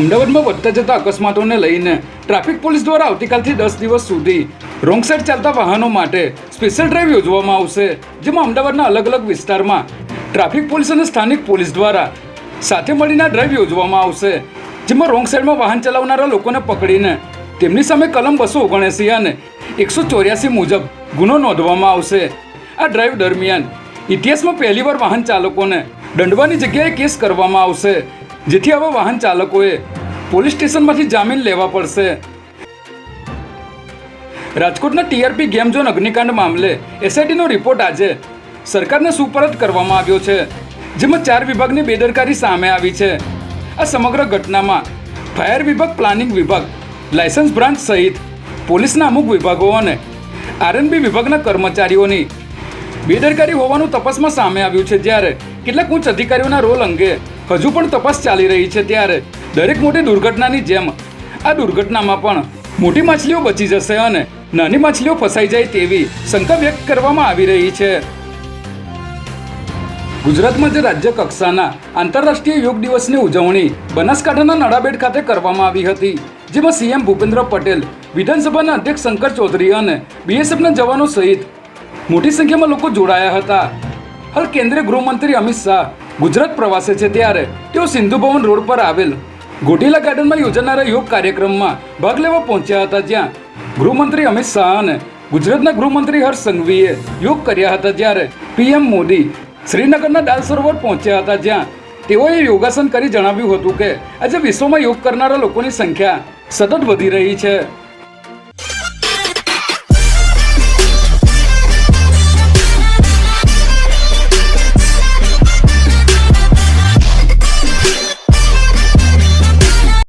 અમદાવાદમાં વધતા જતા અકસ્માતોને લઈને ટ્રાફિક પોલીસ દ્વારા આવતીકાલથી દસ દિવસ સુધી રોંગ સાઈડ ચાલતા વાહનો માટે સ્પેશિયલ ડ્રાઈવ યોજવામાં આવશે, જેમાં અમદાવાદના અલગ અલગ વિસ્તારમાં ટ્રાફિક પોલીસ અને સ્થાનિક પોલીસ દ્વારા સાથે મળીને ડ્રાઈવ યોજવામાં આવશે, જેમાં રોંગ સાઈડમાં વાહન ચલાવનારા લોકોને પકડીને તેમની સામે કલમ બસો ઓગણએંસી અને એકસો ચોર્યાસી મુજબ ગુનો નોંધવામાં આવશે. આ ડ્રાઈવ દરમિયાન ઇતિહાસમાં પહેલીવાર વાહન ચાલકોને દંડવાની જગ્યાએ કેસ કરવામાં આવશે. જેથી આવા વાહન ચાલકોએ પોલીસ સ્ટેશનમાંથી જામીન લેવા પડશે. રાજકોટના ટીઆરપી ગેમ ઝોન અગ્નિકાંડ મામલે એસઆઈટીનો રિપોર્ટ આજે સરકારને સુપરત કરવામાં આવ્યો છે, જેમાં ચાર વિભાગની બેદરકારી સામે આવી છે. આ સમગ્ર ઘટનામાં ફાયર વિભાગ, પ્લાનિંગ વિભાગ, લાયસન્સ બ્રાન્ચ સહિત પોલીસના અમુક વિભાગો અને આરએનબી વિભાગના કર્મચારીઓની બેદરકારી હોવાનું તપાસમાં સામે આવ્યું છે. જ્યારે કેટલાક ઉચ્ચ અધિકારીઓના રોલ અંગે હજુ પણ તપાસ ચાલી રહી છે ત્યારે દરેક મોટી દુર્ઘટનાની જેમ આ દુર્ઘટનામાં પણ મોટી માછલીઓ બચી જશે અને નાની માછલીઓ ફસાઈ જાય તેવી શંકા વ્યક્ત કરવામાં આવી રહી છે. ગુજરાતમાં જે રાજ્ય કક્ષાના આંતરરાષ્ટ્રીય યોગ દિવસની ઉજવણી બનાસકાંઠાના નડાબેટ ખાતે કરવામાં આવી હતી, જેમાં સીએમ ભૂપેન્દ્ર પટેલ, વિધાનસભાના અધ્યક્ષ શંકર ચૌધરી અને બીએસએફના જવાનો સહિત મોટી સંખ્યામાં લોકો જોડાયા હતા. હાલ કેન્દ્રીય ગૃહમંત્રી અમિત શાહ ગુજરાત પ્રવાસે છે ત્યારે તેઓ સિંધુ ભવન રોડ પર આવેલ ગોટીલા ગાર્ડનમાં યોજાનારા યોગ કાર્યક્રમમાં ભાગ લેવા પહોંચ્યા હતા જ્યાં ગૃહમંત્રી અમિત શાહ અને ગુજરાતના ગૃહમંત્રી હર્ષ સંઘવીએ યોગ કર્યા હતા જ્યારે પીએમ મોદી શ્રીનગરના દાલ સરોવર પહોંચ્યા હતા જ્યાં તેઓએ યોગાસન કરી જણાવ્યું હતું કે આજે વિશ્વમાં યોગ કરનારા લોકોની સંખ્યા સતત વધી રહી છે.